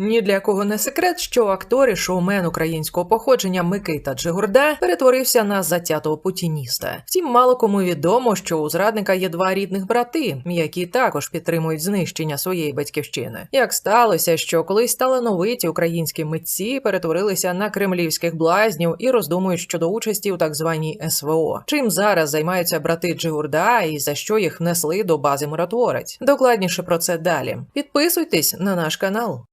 Ні для кого не секрет, що актор і шоумен українського походження Микита Джигурда перетворився на затятого путініста. Втім, мало кому відомо, що у зрадника є два рідних брати, які також підтримують знищення своєї батьківщини. Як сталося, що колись талановиті українські митці перетворилися на кремлівських блазнів і роздумують щодо участі у так званій СВО. Чим зараз займаються брати Джигурда і за що їх внесли до бази миротворець? Докладніше про це далі. Підписуйтесь на наш канал.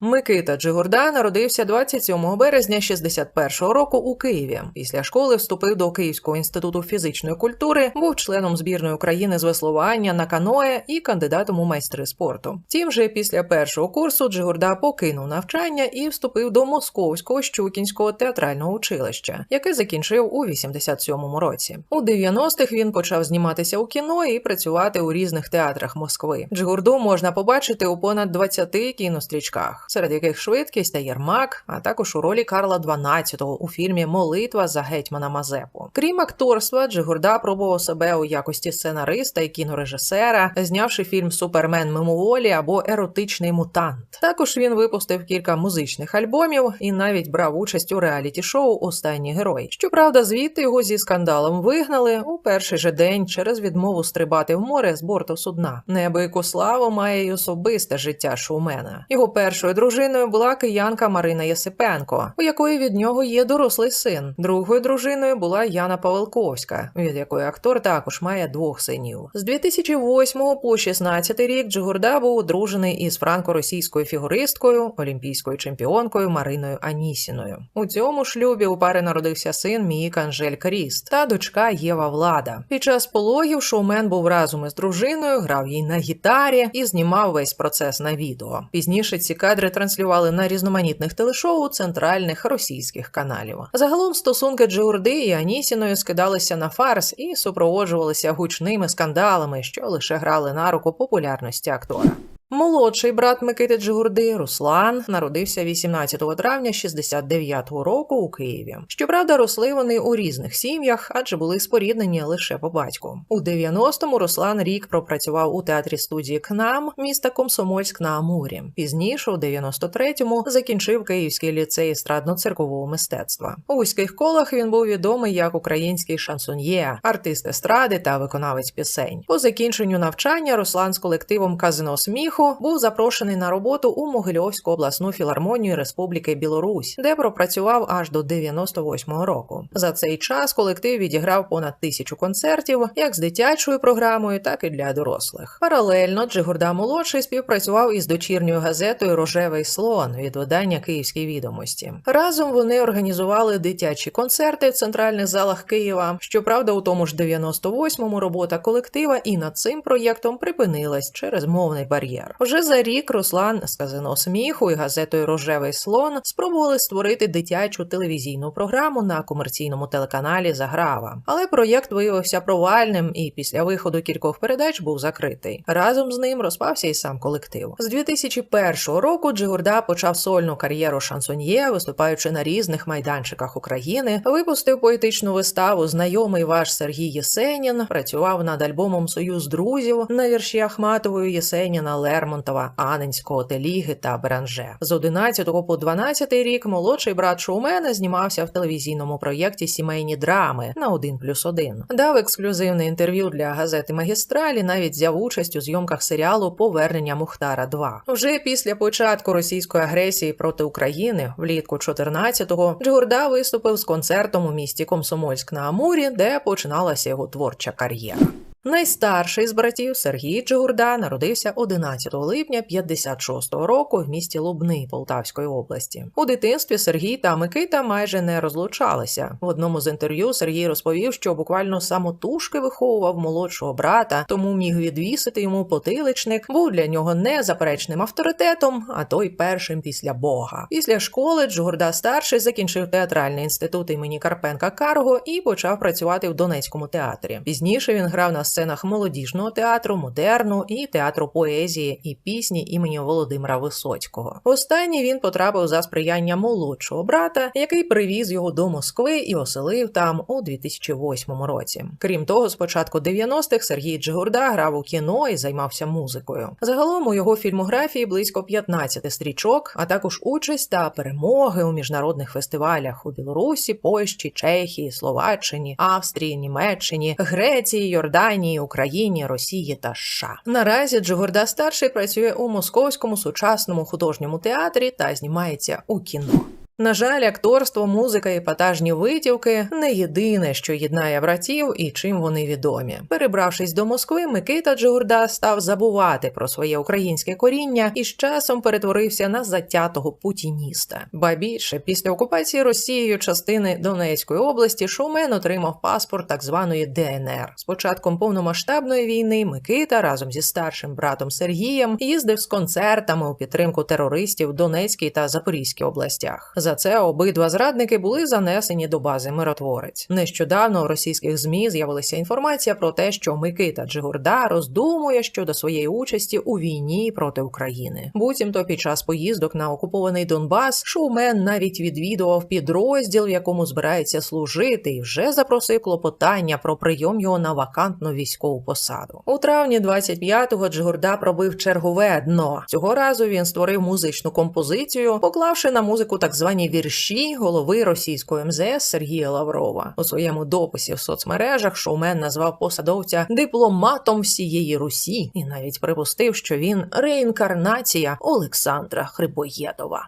Микита Джигурда народився 27 березня 61-го року у Києві. Після школи вступив до Київського інституту фізичної культури, був членом збірної України з веслування на каное і кандидатом у майстри спорту. Втім, вже після першого курсу Джигурда покинув навчання і вступив до Московського Щукінського театрального училища, яке закінчив у 87-му році. У 90-х він почав зніматися у кіно і працювати у різних театрах Москви. Джигурду можна побачити у понад 20 кінострічках серед яких швидкість та Єрмак, а також у ролі Карла XII у фільмі Молитва за гетьмана Мазепу. Крім акторства, Джигурда пробував себе у якості сценариста і кінорежисера, знявши фільм Супермен мимоволі або Еротичний мутант. Також він випустив кілька музичних альбомів і навіть брав участь у реаліті-шоу Останній герой. Щоправда, звідти його зі скандалом вигнали у перший же день через відмову стрибати в море з борту судна. Неабияку славу має й особисте життя шоумена. Його першою дружиною була киянка Марина Єсипенко, у якої від нього є дорослий син. Другою дружиною була Яна Павелковська, від якої актор також має двох синів. З 2008 по 16 рік Джигурда був одружений із франко-російською фігуристкою, олімпійською чемпіонкою Мариною Анісіною. У цьому шлюбі у пари народився син Мік Анжель Кріст та дочка Єва Влада. Під час пологів шоумен був разом із дружиною, грав їй на гітарі і знімав весь процес на відео. Пізніше ці кадри транслювали на різноманітних телешоу центральних російських каналів. Загалом стосунки Джурди і Анісіною скидалися на фарс і супроводжувалися гучними скандалами, що лише грали на руку популярності актора. Молодший брат Микити Джигурди Руслан народився 18 травня 69-го року у Києві. Щоправда, росли вони у різних сім'ях, адже були споріднені лише по батьку. У 90-му Руслан рік пропрацював у театрі студії КНАМ міста Комсомольськ на Амурі. Пізніше, у 93-му, закінчив Київський ліцей естрадно-циркового мистецтва. У вузьких колах він був відомий як український шансоньє, артист естради та виконавець пісень. По закінченню навчання Руслан з колективом Казино сміху був запрошений на роботу у Могильовську обласну філармонію Республіки Білорусь, де пропрацював аж до 98-го року. За цей час колектив відіграв понад тисячу концертів, як з дитячою програмою, так і для дорослих. Паралельно Джигурда молодший співпрацював із дочірньою газетою Рожевий слон від видання Київські відомості. Разом вони організували дитячі концерти в центральних залах Києва. Щоправда, у тому ж 98-му робота колектива і над цим проєктом припинилась через мовний бар'єр. Вже за рік Руслан з казино сміху і газетою Рожевий слон спробували створити дитячу телевізійну програму на комерційному телеканалі Заграва. Але проєкт виявився провальним і після виходу кількох передач був закритий. Разом з ним розпався і сам колектив. З 2001 року Джигурда почав сольну кар'єру шансоньє, виступаючи на різних майданчиках України. Випустив поетичну виставу Знайомий ваш Сергій Єсенін. Працював над альбомом Союз друзів на вірші Ахматової Єсеніна, Лермонтова, Аненського, Теліги та Бранже. З 11 по 12 рік молодший брат шоумена знімався в телевізійному проєкті Сімейні драми на 1 плюс 1. Дав ексклюзивне інтерв'ю для газети Магістралі. Навіть взяв участь у зйомках серіалу Повернення Мухтара 2 Вже після початку російської агресії проти України влітку 14-го Джигурда виступив з концертом у місті Комсомольськ на Амурі, де починалася його творча кар'єра. Найстарший з братів Сергій Джигурда народився 11 липня 56-го року в місті Лубни Полтавської області. У дитинстві Сергій та Микита майже не розлучалися. В одному з інтерв'ю Сергій розповів, що буквально самотужки виховував молодшого брата, тому міг відвісити йому потиличник, був для нього незаперечним авторитетом, а той першим після Бога. Після школи Джигурда старший закінчив театральний інститут імені Карпенка Карго і почав працювати в Донецькому театрі. Пізніше він грав на сценах молодіжного театру, модерну і театру поезії і пісні імені Володимира Висоцького. Останній він потрапив за сприяння молодшого брата, який привіз його до Москви і оселив там у 2008 році. Крім того, з початку 90-х Сергій Джигурда грав у кіно і займався музикою. Загалом у його фільмографії близько 15 стрічок, а також участь та перемоги у міжнародних фестивалях у Білорусі, Польщі, Чехії, Словаччині, Австрії, Німеччині, Греції, Йорданії, Україні, Росії та США. Наразі Джигурда старший працює у московському сучасному художньому театрі та знімається у кіно. На жаль, акторство, музика і патажні витівки не єдине, що єднає братів і чим вони відомі. Перебравшись до Москви, Микита Джигурда став забувати про своє українське коріння і з часом перетворився на затятого путініста. Ба більше після окупації Росією частини Донецької області шоумен отримав паспорт так званої ДНР. З початком повномасштабної війни Микита разом зі старшим братом Сергієм їздив з концертами у підтримку терористів в Донецькій та Запорізькій областях. За це обидва зрадники були занесені до бази миротворець. Нещодавно у російських змі з'явилася інформація про те, що Микита Джигурда роздумує щодо своєї участі у війні проти України. Буцімто під час поїздок на окупований Донбас шоумен навіть відвідував підрозділ, в якому збирається служити, і вже запросив клопотання про прийом його на вакантну військову посаду. У травні 25-го Джигурда пробив чергове дно. Цього разу він створив музичну композицію, поклавши на музику так звані вірші голови російської МЗС Сергія Лаврова. У своєму дописі в соцмережах шоумен назвав посадовця дипломатом всієї Русі і навіть припустив, що він реінкарнація Олександра Хрибоєдова.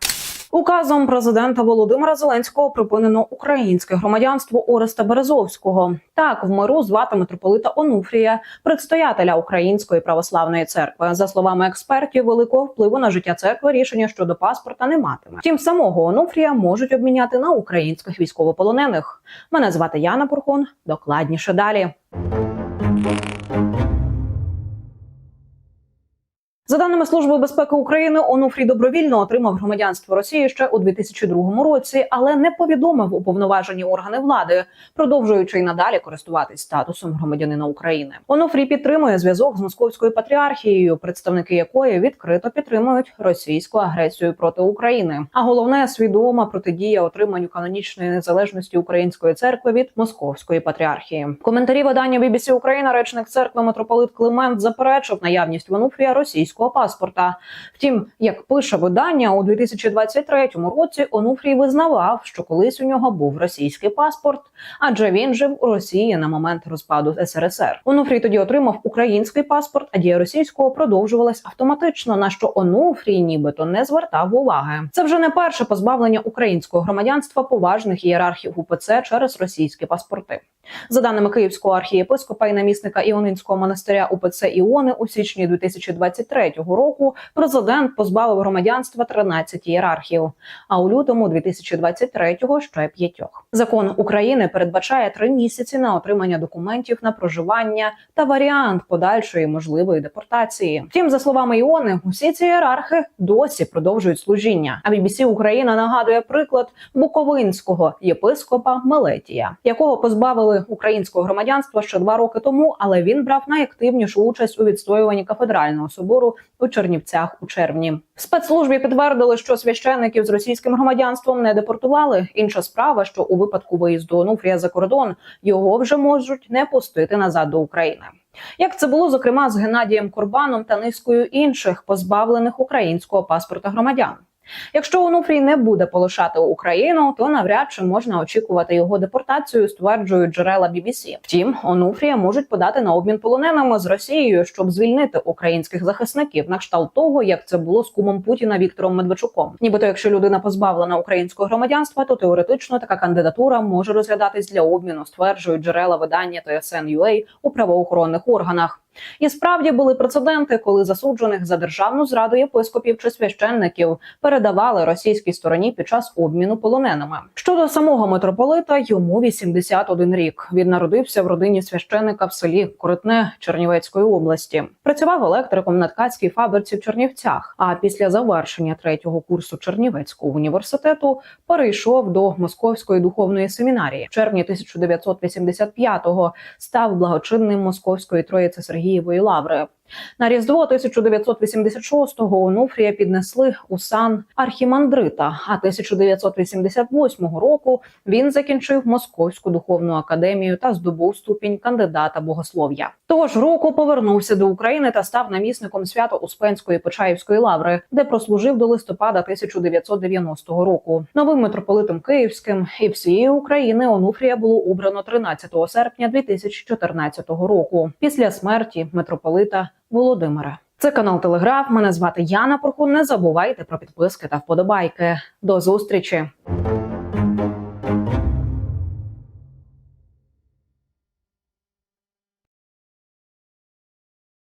Указом президента Володимира Зеленського припинено українське громадянство Ореста Березовського. Так, в миру звати митрополита Онуфрія, предстоятеля Української православної церкви. За словами експертів, великого впливу на життя церкви рішення щодо паспорта не матиме. Втім, самого Онуфрія можуть обміняти на українських військовополонених. Мене звати Яна Пурхун. Докладніше далі. За даними Служби безпеки України, Онуфрій добровільно отримав громадянство Росії ще у 2002 році, але не повідомив уповноважені органи влади, продовжуючи й надалі користуватись статусом громадянина України. Онуфрій підтримує зв'язок з московською патріархією, представники якої відкрито підтримують російську агресію проти України. А головне свідома протидія отриманню канонічної незалежності української церкви від московської патріархії. Коментарі видання BBC Україна речник церкви митрополит Климент заперечив наявність в Онуфрія російського паспорта. Втім, як пише видання, у 2023 році Онуфрій визнавав, що колись у нього був російський паспорт, адже він жив у Росії на момент розпаду СРСР. Онуфрій тоді отримав український паспорт, а дія російського продовжувалась автоматично. На що Онуфрій нібито не звертав уваги. Це вже не перше позбавлення українського громадянства поважних ієрархів УПЦ через російські паспорти. За даними Київського архієпископа і намісника Іонинського монастиря УПЦ Іони у січні 2023 року президент позбавив громадянства 13 ієрархів, а у лютому 2023-го ще п'ятьох. Закон України передбачає три місяці на отримання документів на проживання та варіант подальшої можливої депортації. Втім, за словами Іони, усі ці ієрархи досі продовжують служіння. А BBC Україна нагадує приклад буковинського єпископа Мелетія, якого позбавили українського громадянства ще два роки тому, але він брав найактивнішу участь у відстоюванні кафедрального собору у Чернівцях у червні. В спецслужбі підтвердили, що священників з російським громадянством не депортували. Інша справа, що у випадку виїзду Онуфрія за кордон його вже можуть не пустити назад до України. Як це було зокрема з Геннадієм Корбаном та низкою інших позбавлених українського паспорта громадян. Якщо Онуфрій не буде полишати Україну, то навряд чи можна очікувати його депортацію, стверджують джерела BBC. Втім, Онуфрія можуть подати на обмін полоненими з Росією, щоб звільнити українських захисників, на кшталт того, як це було з кумом Путіна Віктором Медведчуком. Нібито, якщо людина позбавлена українського громадянства, то теоретично така кандидатура може розглядатись для обміну, стверджують джерела видання TSN.ua у правоохоронних органах. І справді були прецеденти, коли засуджених за державну зраду єпископів чи священників передавали російській стороні під час обміну полоненими. Щодо самого митрополита, йому 81 рік. Він народився в родині священника в селі Коротне Чернівецької області. Працював електриком на ткацькій фабриці в Чернівцях. А після завершення третього курсу Чернівецького університету перейшов до Московської духовної семінарії. В червні 1985-го став благочинним Московської Троїці Сергієвої лаври. На різдво 1986-го Онуфрія піднесли у сан архімандрита. А 1988 року він закінчив Московську духовну академію та здобув ступінь кандидата богослов'я. Того року повернувся до України та став намісником Свято-Успенської Почаївської лаври, де прослужив до листопада 1990 року. Новим митрополитом Київським і всієї України Онуфрія було обрано 13 серпня 2014 року. Після смерті митрополита Володимира. Це канал Телеграф. Мене звати Яна Прохун. Не забувайте про підписки та вподобайки. До зустрічі.